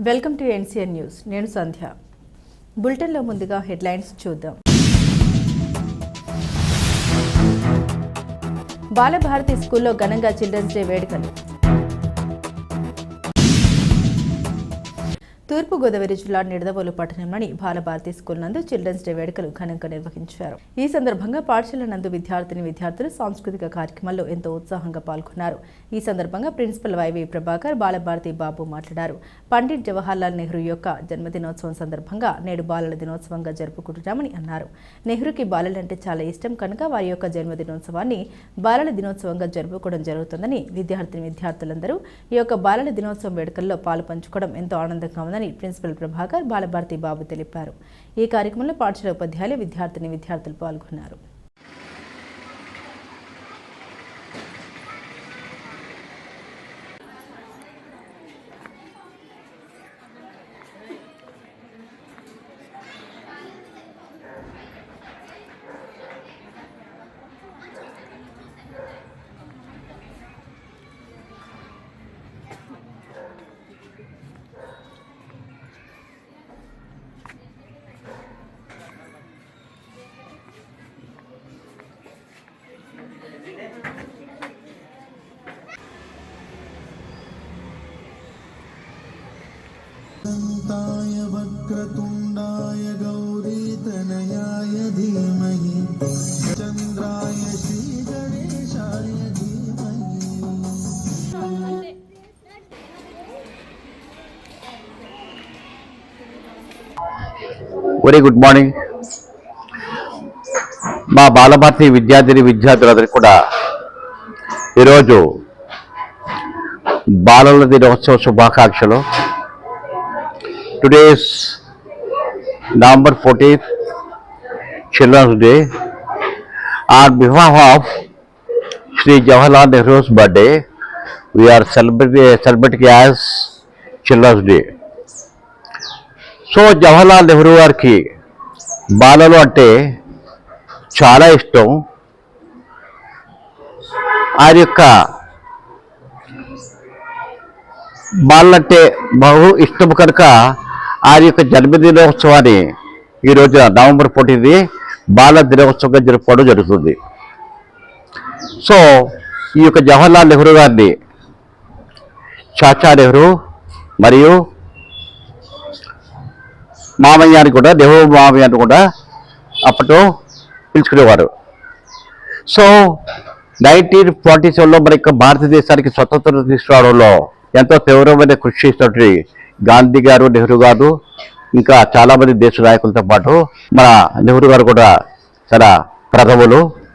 Welcome to NCN news. నేను సంధ్య. బులెటిన్లో ముందుగా హెడ్లైన్స్ చూద్దాం. బాలభారతి స్కూల్లో ఘనంగా చిల్డ్రన్స్ డే వేడుకలు. తూర్పుగోదావరి జిల్లా నిడదవోలు పట్టణంలోని బాలభారతి స్కూల్ నందు చిల్డ్రన్స్ డే వేడుకలు ఘనంగా నిర్వహించారు. ఈ సందర్భంగా పాఠశాల నందు విద్యార్థిని విద్యార్థులు సాంస్కృతిక కార్యక్రమాల్లో ఎంతో ఉత్సాహంగా పాల్గొన్నారు. ఈ సందర్భంగా ప్రిన్సిపల్ వైవి ప్రభాకర్ బాలభారతి బాబు మాట్లాడారు. పండిట్ జవహర్లాల్ నెహ్రూ యొక్క జన్మదినోత్సవం సందర్భంగా నేడు బాలల దినోత్సవంగా జరుపుకుంటున్నామని అన్నారు. నెహ్రూకి బాలలంటే చాలా ఇష్టం కనుక వారి యొక్క జన్మదినోత్సవాన్ని బాలల దినోత్సవంగా జరుపుకోవడం జరుగుతుందని విద్యార్థిని విద్యార్థులందరూ ఈ యొక్క బాలల దినోత్సవం వేడుకల్లో పాలు పంచుకోవడం ఎంతో ఆనందంగా ఉందని ప్రిన్సిపల్ ప్రభాకర్ బాలభారతి బాబు తెలిపారు. ఈ కార్యక్రమంలో పాఠశాల ఉపాధ్యాయులు విద్యార్థిని విద్యార్థులు పాల్గొన్నారు. वक्रतुण्डाय गौरीतनयाय धीमहि चन्द्राय श्रीगणेशाय धीमहि వెరీ గుడ్ మార్నింగ్ మా బాలభారతి విద్యార్థిని విద్యార్థులందరికీ కూడా ఈరోజు బాలల దినోత్సవ శుభాకాంక్షలు Today's November fourteenth children's day on behalf of Shri Jawaharlal Nehru's birthday we are celebrate celebrating as children's day so Jawaharlal Nehru గారికి బాలలు అంటే చాలా ఇష్టం. ఆయన యొక్క బాలంటే బహు ఇష్టం కనుక ఆ యొక్క జన్మదినోత్సవాన్ని ఈ రోజున నవంబర్ ఫోర్టీన్ది బాల దినోత్సవంగా జరుపుకోవడం జరుగుతుంది. సో ఈ యొక్క జవహర్లాల్ నెహ్రూ గారిని చాచా నెహ్రూ మరియు మామయ్య అని కూడా నెహ్రూ మామయ్య అని కూడా అప్పట్లో పిలుచుకునేవారు. సో నైన్టీన్ ఫార్టీ సెవెన్లో మన యొక్క భారతదేశానికి స్వతంత్రం తీసుకురావడంలో ఎంతో తీవ్రమైన కృషి చేసినటువంటి గాంధీ గారు నెహ్రూ గారు ఇంకా చాలామంది దేశ నాయకులతో పాటు మన నెహ్రూ గారు కూడా చాలా ప్రథములు.